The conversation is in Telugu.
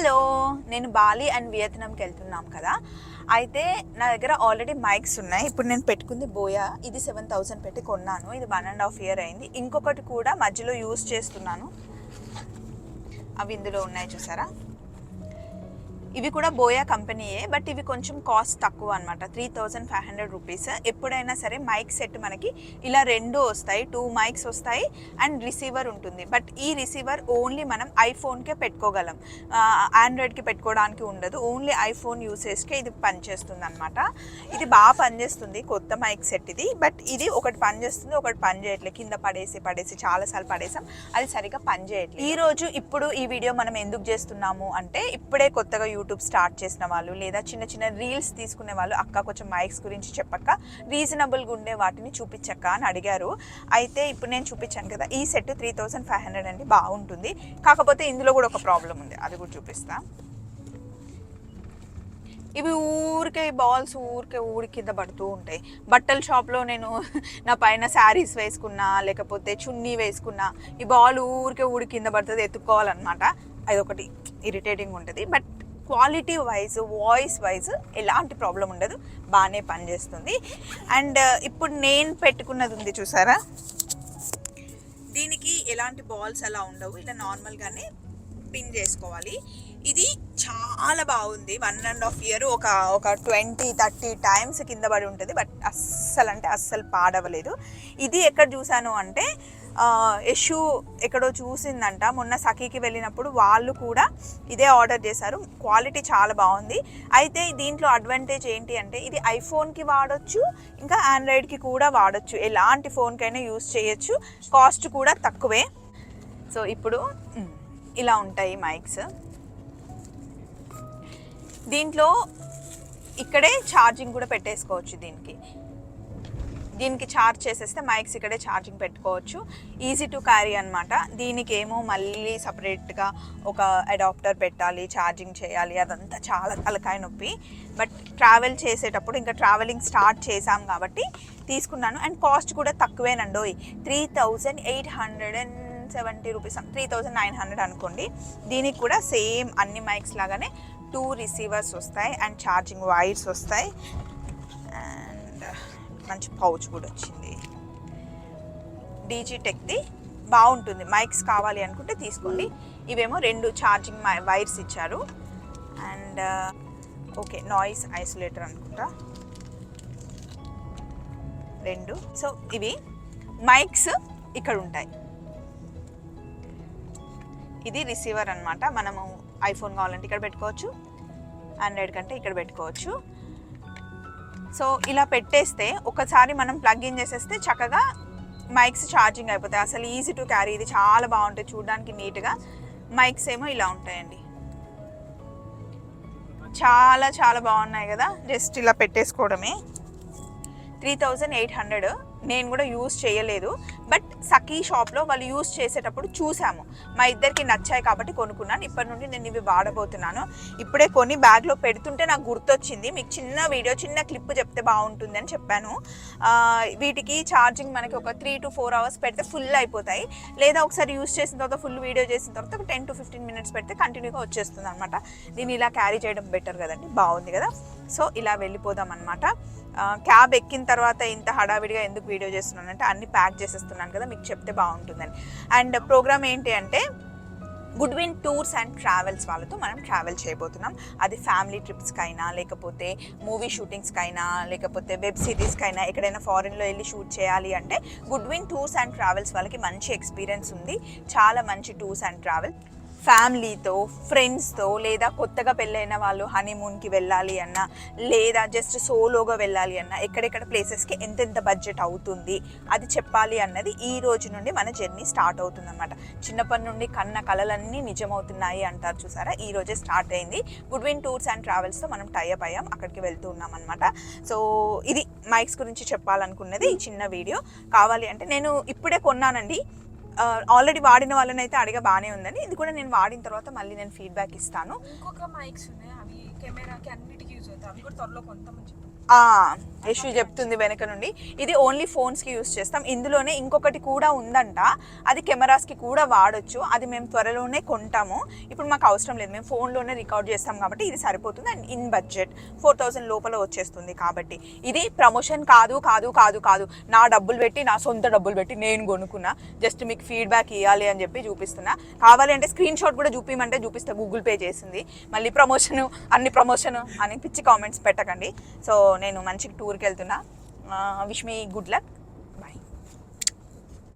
హలో నేను బాలి అండ్ వియత్నాంకి వెళ్తున్నాం కదా. అయితే నా దగ్గర ఆల్రెడీ మైక్స్ ఉన్నాయి. ఇప్పుడు నేను పెట్టుకుంది బోయా. ఇది సెవెన్ థౌసండ్ పెట్టి కొన్నాను. ఇది వన్ అండ్ హాఫ్ ఇయర్ అయింది. ఇంకొకటి కూడా మధ్యలో యూస్ చేస్తున్నాను. అవి ఇందులో ఉన్నాయి చూసారా? ఇవి కూడా బోయా కంపెనీయే బట్ ఇవి కొంచెం కాస్ట్ తక్కువ అనమాట three thousand five hundred rupees. ఎప్పుడైనా సరే మైక్ సెట్ మనకి ఇలా రెండు వస్తాయి టూ మైక్స్ వస్తాయి అండ్ రిసీవర్ ఉంటుంది. బట్ ఈ రిసీవర్ ఓన్లీ మనం ఐఫోన్కే పెట్టుకోగలం. ఆండ్రాయిడ్కి పెట్టుకోవడానికి ఉండదు. ఓన్లీ ఐఫోన్ యూసేజ్కే ఇది పనిచేస్తుంది అనమాట ఇది బాగా పనిచేస్తుంది కొత్త మైక్ సెట్ ఇది. బట్ ఇది ఒకటి పనిచేస్తుంది ఒకటి పని చేయట్లేదు కింద పడేసి పడేసి చాలాసార్లు పడేసాం. అది సరిగ్గా పనిచేయట్లేదు. ఈరోజు ఇప్పుడు ఈ వీడియో మనం ఎందుకు చేస్తున్నాము అంటే ఇప్పుడే కొత్తగా యూట్యూబ్ స్టార్ట్ చేసిన వాళ్ళు లేదా చిన్న చిన్న రీల్స్ తీసుకునే వాళ్ళు అక్క కొంచెం మైక్స్ గురించి చెప్పక్క రీజనబుల్గా ఉండే వాటిని చూపించక్క అని అడిగారు. అయితే ఇప్పుడు నేను చూపించాను కదా ఈ set three thousand five hundred అండి బాగుంటుంది. కాకపోతే ఇందులో కూడా ఒక ప్రాబ్లం ఉంది అది కూడా చూపిస్తా. ఇవి ఊరికే బాల్స్ ఊరికే ఊరి కింద పడుతూ ఉంటాయి. బట్టల షాప్లో నేను నా పైన శారీస్ వేసుకున్నా లేకపోతే చున్నీ వేసుకున్నా ఈ బాల్ ఊరికే ఊరి కింద పడుతుంది ఎత్తుక్కోవాలన్నమాట. అది ఒకటి ఇరిటేటింగ్ ఉంటుంది. But quality wise voice wise ఎలాంటి ప్రాబ్లం ఉండదు. బాగానే పనిచేస్తుంది. అండ్ uh, ఇప్పుడు నేను పెట్టుకున్నది ఉంది చూసారా? దీనికి ఎలాంటి బాల్స్ అలా ఉండవు. ఇలా నార్మల్గానే పిన్ చేసుకోవాలి. ఇది చాలా బాగుంది. వన్ అండ్ హాఫ్ ఇయర్ ఒక ఒక ట్వంటీ థర్టీ టైమ్స్ కింద పడి ఉంటుంది. బట్ అస్సలు అంటే అస్సలు పాడవలేదు. ఇది ఎక్కడ చూశాను అంటే యశు ఎక్కడో చూసిందంట. మొన్న సఖీకి వెళ్ళినప్పుడు వాళ్ళు కూడా ఇదే ఆర్డర్ చేశారు. క్వాలిటీ చాలా బాగుంది. అయితే దీంట్లో అడ్వాంటేజ్ ఏంటి అంటే ఇది ఐఫోన్కి వాడొచ్చు ఇంకా ఆండ్రాయిడ్కి కూడా వాడొచ్చు. ఎలాంటి ఫోన్కైనా యూస్ చేయొచ్చు. కాస్ట్ కూడా తక్కువే. సో ఇప్పుడు ఇలా ఉంటాయి మైక్స్ దీంట్లో ఇక్కడే ఛార్జింగ్ కూడా పెట్టేసుకోవచ్చు దీనికి. దీనికి ఛార్జ్ చేసేస్తే మైక్స్ ఇక్కడే ఛార్జింగ్ పెట్టుకోవచ్చు. ఈజీ టు క్యారీ అనమాట దీనికి ఏమో మళ్ళీ సపరేట్గా ఒక అడాప్టర్ పెట్టాలి ఛార్జింగ్ చేయాలి అదంతా చాలా తలకాయ నొప్పి. బట్ ట్రావెల్ చేసేటప్పుడు ఇంకా ట్రావెలింగ్ స్టార్ట్ చేసాం కాబట్టి తీసుకున్నాను. అండ్ కాస్ట్ కూడా తక్కువేనండోయ్ three thousand eight hundred and seventy rupees three thousand nine hundred అనుకోండి. దీనికి కూడా సేమ్ అన్ని మైక్స్ లాగానే టూ రిసీవర్స్ వస్తాయి అండ్ ఛార్జింగ్ వైర్స్ వస్తాయి. అండ్ మంచి పౌచ్ కూడా వచ్చింది. డీజీటెక్ది బాగుంటుంది. మైక్స్ కావాలి అనుకుంటే తీసుకోండి. ఇవేమో రెండు ఛార్జింగ్ వైర్స్ ఇచ్చారు. అండ్ ఓకే నాయిస్ ఐసోలేటర్ అనుకుంటా. రెండు. సో ఇవి మైక్స్ ఇక్కడ ఉంటాయి. ఇది రిసీవర్ అనమాట మనము ఐఫోన్ కావాలంటే ఇక్కడ పెట్టుకోవచ్చు. ఆండ్రాయిడ్ కంటే ఇక్కడ పెట్టుకోవచ్చు. సో ఇలా పెట్టేస్తే ఒకసారి మనం ప్లగ్ ఇన్ చేసేస్తే చక్కగా మైక్స్ ఛార్జింగ్ అయిపోతాయి. అసలు ఈజీ టు క్యారీ ఇది చాలా బాగుంటుంది చూడడానికి నీట్గా మైక్స్ ఏమో ఇలా ఉంటాయండి. చాలా చాలా బాగున్నాయి కదా. జస్ట్ ఇలా పెట్టేసుకోవడమే. త్రీ థౌజండ్ ఎయిట్ హండ్రెడ్ నేను కూడా యూస్ చేయలేదు. బట్ సఖీ షాప్లో వాళ్ళు యూస్ చేసేటప్పుడు చూసాము. మా ఇద్దరికి నచ్చాయి కాబట్టి కొనుక్కున్నాను. ఇప్పటి నుండి నేను ఇవి వాడబోతున్నాను. ఇప్పుడే కొని బ్యాగ్లో పెడుతుంటే నాకు గుర్తొచ్చింది. మీకు చిన్న వీడియో చిన్న క్లిప్ చెప్తే బాగుంటుంది అని చెప్పాను. వీటికి ఛార్జింగ్ మనకి ఒక త్రీ టు ఫోర్ అవర్స్ పెడితే ఫుల్ అయిపోతాయి. లేదా ఒకసారి యూజ్ చేసిన తర్వాత ఫుల్ వీడియో చేసిన తర్వాత ఒక టెన్ టు ఫిఫ్టీన్ మినిట్స్ పెడితే కంటిన్యూగా వచ్చేస్తుంది అనమాట దీన్ని ఇలా క్యారీ చేయడం బెటర్ కదండి. బాగుంది కదా? సో ఇలా వెళ్ళిపోదాం అనమాట క్యాబ్ ఎక్కిన తర్వాత ఇంత హడావిడిగా ఎందుకు వీడియో చేస్తున్నాను? అంటే అన్ని ప్యాక్ చేసేస్తున్నాను కదా మీకు చెప్తే బాగుంటుందని. అండ్ ప్రోగ్రామ్ ఏంటి అంటే good win tours and travels వాళ్ళతో మనం ట్రావెల్ చేయబోతున్నాం. అది ఫ్యామిలీ ట్రిప్స్కైనా లేకపోతే మూవీ షూటింగ్స్కైనా లేకపోతే వెబ్ సిరీస్కైనా ఎక్కడైనా ఫారిన్లో వెళ్ళి షూట్ చేయాలి అంటే good win tours and travels వాళ్ళకి మంచి ఎక్స్పీరియన్స్ ఉంది. చాలా మంచి టూర్స్ అండ్ ట్రావెల్ ఫ్యామిలీతో ఫ్రెండ్స్తో లేదా కొత్తగా పెళ్ళైన వాళ్ళు హనీమూన్కి వెళ్ళాలి అన్నా లేదా జస్ట్ సోలోగా వెళ్ళాలి అన్నా ఎక్కడెక్కడ ప్లేసెస్కి ఎంతెంత బడ్జెట్ అవుతుంది అది చెప్పాలి అన్నది ఈ రోజు నుండి మన జర్నీ స్టార్ట్ అవుతుంది అనమాట చిన్నప్పటి నుండి కన్న కలలన్నీ నిజమవుతున్నాయి అంటారు చూసారా? ఈ రోజే స్టార్ట్ అయింది. గుడ్ విన్ టూర్స్ అండ్ ట్రావెల్స్తో మనం టైఅప్ అయ్యాం అక్కడికి వెళ్తూ ఉన్నాం అనమాట సో ఇది మైక్స్ గురించి చెప్పాలనుకున్నది ఈ చిన్న వీడియో. కావాలి అంటే నేను ఇప్పుడే కొన్నానండి. ఆల్రెడీ వాడిన వాళ్ళని అయితే అడిగా బాగానే ఉందని. ఇది కూడా నేను వాడిన తర్వాత మళ్ళీ నేను ఫీడ్బ్యాక్ ఇస్తాను. ఇంకొక మైక్స్ ఉన్నాయి. అవి కెమెరాకి అన్నిటికీ యూజ్ అవుతాయి. అవి కూడా త్వరలో కొంతమంది చెప్పారు యశు చెప్తుంది వెనక నుండి. ఇది ఓన్లీ ఫోన్స్కి యూస్ చేస్తాం. ఇందులోనే ఇంకొకటి కూడా ఉందంట. అది కెమెరాస్కి కూడా వాడొచ్చు. అది మేము త్వరలోనే కొంటాము. ఇప్పుడు మాకు అవసరం లేదు. మేము ఫోన్లోనే రికార్డ్ చేస్తాం కాబట్టి ఇది సరిపోతుంది. And in budget four thousand లోపల వచ్చేస్తుంది కాబట్టి. ఇది ప్రమోషన్ కాదు కాదు కాదు కాదు. నా డబ్బులు పెట్టి నా సొంత డబ్బులు పెట్టి నేను కొనుక్కున్నా. జస్ట్ మీకు ఫీడ్బ్యాక్ ఇవ్వాలి అని చెప్పి చూపిస్తున్నా. కావాలి అంటే స్క్రీన్ షాట్ కూడా చూపించమంటే చూపిస్తా. గూగుల్ పే చేసింది. మళ్ళీ ప్రమోషన్ అన్ని ప్రమోషన్ అని పిచ్చి కామెంట్స్ పెట్టకండి. సో నేను మంచి టూర్కి వెళ్తున్నా. Wish me good luck